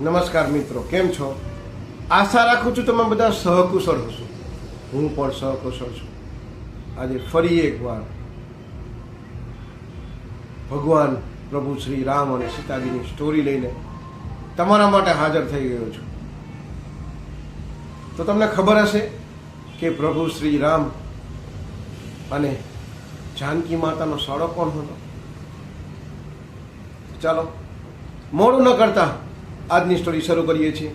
નમસ્કાર મિત્રો, કેમ છો? આશા રાખું છું તમે બધા સહકુશળ હશો. હું પણ સહકુશળ છું. આજે ફરી એકવાર ભગવાન પ્રભુ શ્રી રામ અને સીતાજીની સ્ટોરી લઈને તમારા માટે હાજર થઈ ગયો છું. તો તમને ખબર હશે કે પ્રભુ શ્રી રામ અને જાનકી માતાનો સાળો કોણ હતો? ચાલો, મોડું ન કરતા આજની સ્ટોરી શરૂ કરીએ છીએ.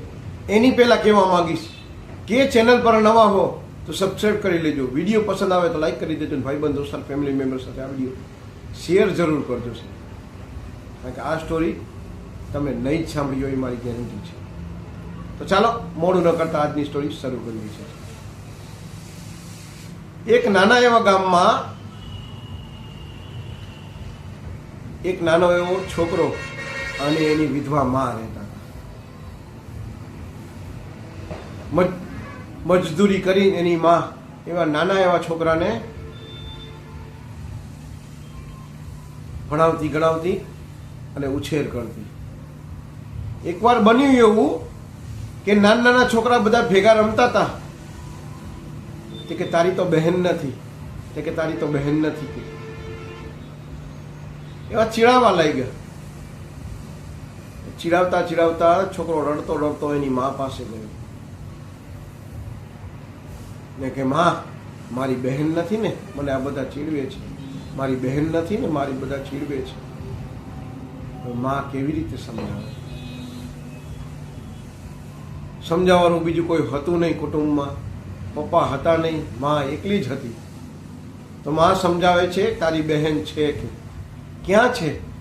એની પહેલાં કહેવા માંગીશ, કે ચેનલ પર નવા હો તો સબસ્ક્રાઈબ કરી લેજો. વીડિયો પસંદ આવે તો લાઈક કરી દેજો ભાઈ બંધ દોસ્ત ફેમિલી મેમ્બર સાથે આ વીડિયો શેર જરૂર કરજો છે કારણ કે આ સ્ટોરી તમે નહીં જ સાંભળી હોય એ મારી ગેરંટી છે. તો ચાલો, મોડું ન કરતા આજની સ્ટોરી શરૂ કરીએ છે એક નાના એવા ગામમાં, એક નાનો એવો છોકરો અને એની વિધવા માં રહેતા. મજદૂરી કરી એની માં, એવા નાના એવા છોકરાને ભણાવતી ગણાવતી અને ઉછેર કરતી. એકવાર બન્યું એવું કે નાના નાના છોકરા બધા ભેગા રમતા હતા તે કે તારી તો બહેન નથી, તે કે તારી તો બહેન નથી કે. એવા ચીડાવા લાગ્યા. ચીડાવતા ચીડાવતા છોકરો રડતો રડતો એની મા પાસે ગયો. ને કે માં, મારી બહેન નથી ને? મને આ બધા ચીડવે છે. મારી બહેન નથી ને? મારી બધા ચીડવે છે. તો માં કેવી રીતે સમજાવે? સમજાવવાનું બીજું કોઈ હતું નહીં કુટુંબમાં. પપ્પા હતા નહીં, માં એકલી જ હતી. તો માં સમજાવે છે, તારી બહેન છે કે? ક્યાં છે?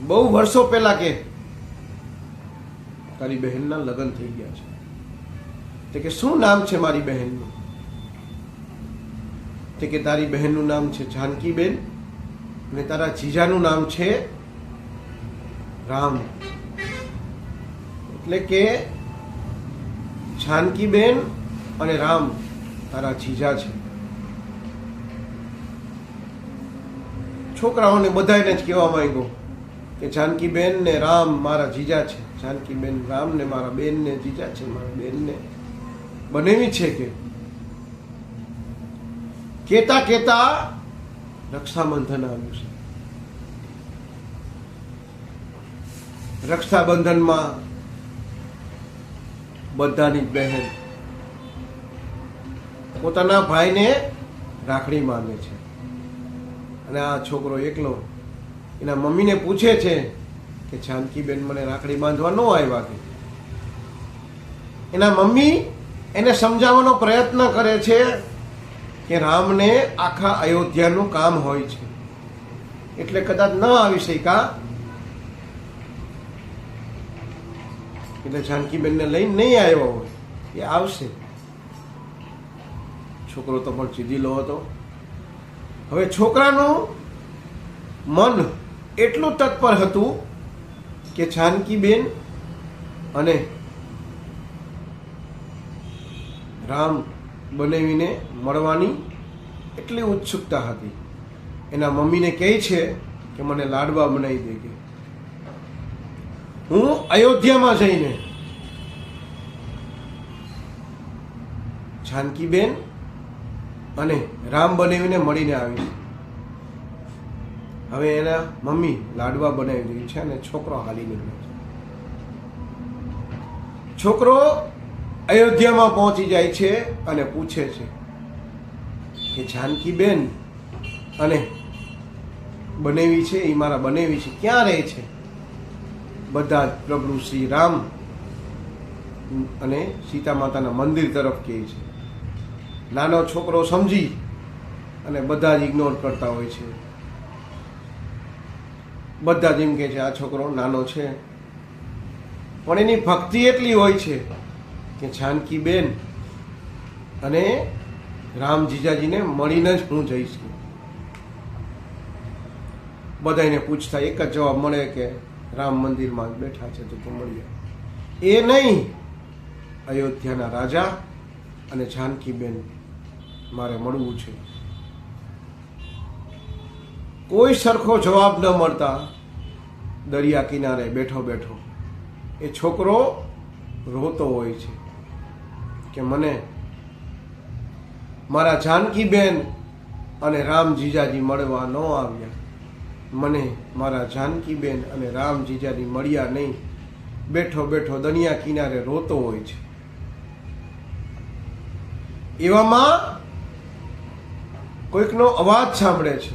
બહુ વર્ષો પહેલા કે, તારી બહેનના લગ્ન થઈ ગયા છે. તે કે શું નામ છે મારી બહેનનું? તે કે તારી બહેનનું નામ છે જાનકીબેન. અને તારા જીજાનું નામ છે રામ. એટલે કે જાનકીબેન અને રામ તારા જીજા છે. છોકરાઓને બધાને જ કહેવા માંગ્યો કે જાનકીબેન ને રામ મારા જીજા છે. જાનકીબેન રામ ને મારા બેન ને જીજા છે, મારા બેન ને બનેવી છે કે? કેતા કેતા રક્ષાબંધન આવ્યું છે. રક્ષાબંધનમાં બધાની બહેન પોતાના ભાઈને રાખડી માંગે છે. અને આ છોકરો એકલો એના મમ્મીને પૂછે છે કે જાનકીબેન મને રાખડી બાંધવા ન આવ્યા કે? એના મમ્મી એને સમજાવવાનો પ્રયત્ન કરે છે કે રામને આખા અયોધ્યાનું કામ હોય છે. એટલે કદાચ ન આવી શક્યા. એટલે જાનકીબેનને લઈને નહીં આવ્યો હોય, એ આવશે. છોકરો તો પણ ચીધીલો હતો. હવે છોકરાનું મન એટલું તત્પર હતું કે જાનકીબેન અને રામ બનાવીને મળવાની એટલી ઉત્સુકતા હતી. એના મમ્મીને કહે છે કે મને લાડવા બનાવી દે કે હું અયોધ્યામાં જઈને જાનકીબેન અને રામ બનાવીને મળીને આવીશ. હવે એના મમ્મી લાડવા બનાવી દીધી છે અને છોકરો હાલી નીકળ્યો છે. છોકરો અયોધ્યામાં પહોંચી જાય છે અને પૂછે છે કે જાનકીબેન, અને બનેવી છે એ મારા બનેવી છે, ક્યાં રહે છે? બધા જ પ્રભુ શ્રી રામ અને સીતા માતાના મંદિર તરફ કહે છે. નાનો છોકરો સમજી અને બધા જ ઇગ્નોર કરતા હોય છે. બધા જ એમ કહે છે, આ છોકરો નાનો છે. પણ એની ભક્તિ એટલી હોય છે કે છાનકી બેન અને રામ જીજાજીને મળીને જ હું જઈશ. બધાને પૂછતા એક જ જવાબ મળે કે રામ મંદિરમાં બેઠા છે તો તું મળીએ એ નહીં, અયોધ્યાના રાજા અને જાનકીબેન મારે મળવું છે. કોઈ સરખો જવાબ ન મળતા દરિયા કિનારે બેઠો બેઠો એ છોકરો રોતો હોય છે. કે મને મારા જાનકીબેન અને રામ જીજાજી મળવા ન આવ્યા. મને મારા જાનકીબેન અને રામ જીજાજી મળ્યા નહીં. બેઠો બેઠો દનિયા કિનારે રોતો હોય છે. એવામાં કોઈકનો અવાજ સાંભળે છે.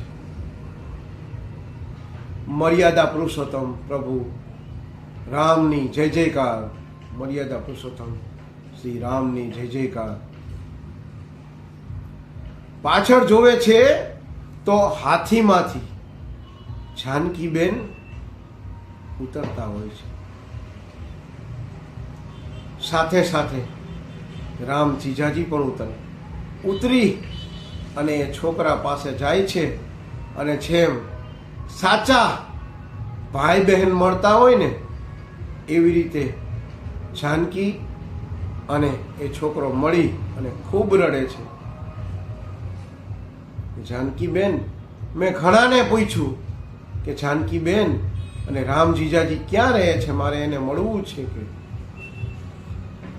મર્યાદા પુરુષોત્તમ પ્રભુ, રામની જય જયકાર, મર્યાદા પુરુષોત્તમ. શ્રી રામની જય જયકાર. પાછળ જોવે છે તો હાથીમાંથી જાનકીબેન ઉતરતા હોય છે. સાથે સાથે રામ જીજાજી પણ ઉતરે. ઉતરી અને એ છોકરા પાસે જાય છે અને જેમ સાચા ભાઈ બહેન મળતા હોય ને, એવી રીતે જાનકી અને એ છોકરો મળી અને ખૂબ રડે છે. જાનકી બેન મેં ઘણાને પૂછ્યું કે જાનકી બેન અને રામ જીજાજી ક્યાં રહે છે? મારે એને મળવું છે કે?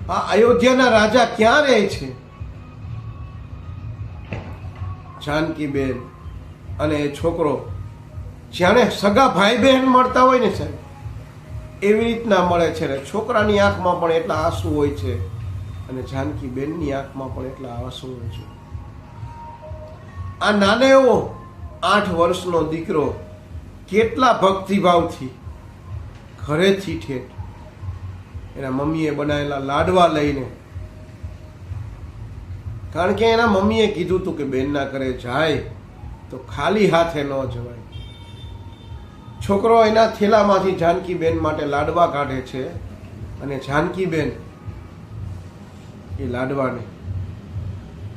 આ અયોધ્યાના રાજા ક્યાં રહે છે? જાનકી બેન અને એ છોકરો જાણે સગા ભાઈ બહેન મળતા હોય ને સાહેબ, એવી રીતના મળે છે ને? છોકરાની આંખમાં પણ એટલા આંસુ હોય છે. અને જાનકી બેનની આંખમાં પણ એટલા આંસુ છે. આ નાનો એવો આઠ વર્ષનો દીકરો કેટલા ભક્તિભાવથી ઘરેથી ઠેઠ એના મમ્મીએ બનાવેલા લાડવા લઈને કારણ કે એના મમ્મીએ કીધું હતું કે બેનના ઘરે જાય તો ખાલી હાથે ન જવાય. છોકરો એના થેલામાંથી જાનકીબેન માટે લાડવા કાઢે છે અને જાનકીબેન એ લાડવાને.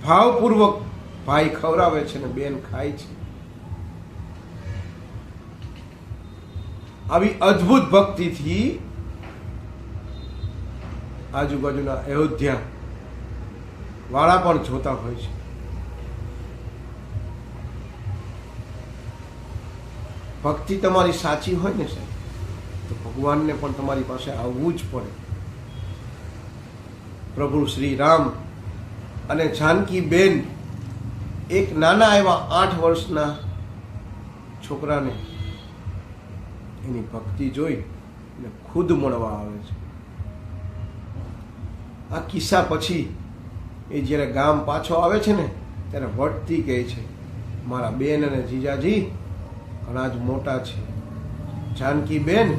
ભાવપૂર્વક ભાઈ ખવડાવે છે ને બેન ખાય છે. આવી અદ્ભુત ભક્તિથી આજુબાજુના અયોધ્યા વાળા પણ જોતા હોય છે. ભક્તિ તમારી સાચી હોય ને સાહેબ, તો ભગવાનને પણ તમારી પાસે આવવું જ પડે. પ્રભુ શ્રી રામ અને જાનકી બેન એક નાના એવા આઠ વર્ષના છોકરાને એની ભક્તિ જોઈ અને ખુદ મળવા આવે છે. આ કિસ્સા પછી એ જ્યારે ગામ પાછો આવે છે ને, ત્યારે વટતી કહે છે, મારા બેન અને જીજાજી, ઘણા જ મોટા છે. જાનકી બેન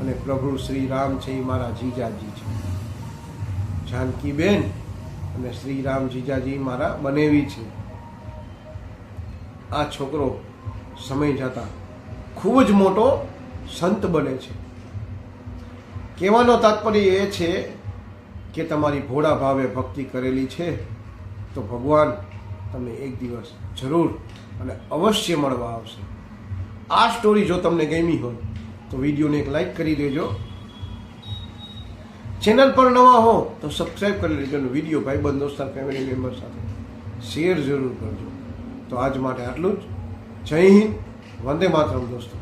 અને પ્રભુ શ્રી રામ છે એ મારા જીજાજી છે. જાનકી બેન અને શ્રી રામ જીજાજી મારા બનેવી છે. આ છોકરો સમય જતા ખૂબ જ મોટો સંત બને છે. કહેવાનો તાત્પર્ય એ છે કે તમારી ભોળા ભાવે ભક્તિ કરેલી છે, તો ભગવાન તમને એક દિવસ જરૂર અને અવશ્ય મળવા આવશે. આ સ્ટોરી જો તમને ગમી હોય, તો વિડીયોને એક લાઈક કરી દેજો. ચેનલ પર નવા હો તો સબસ્ક્રાઈબ કરી લેજો અને વીડિયો ભાઈબંધ દોસ્તાર ફેમિલી મેમ્બર સાથે શેર જરૂર કરજો. તો આજ માટે આટલું જ. જય હિન્દ. વંદે માતરમ દોસ્તો.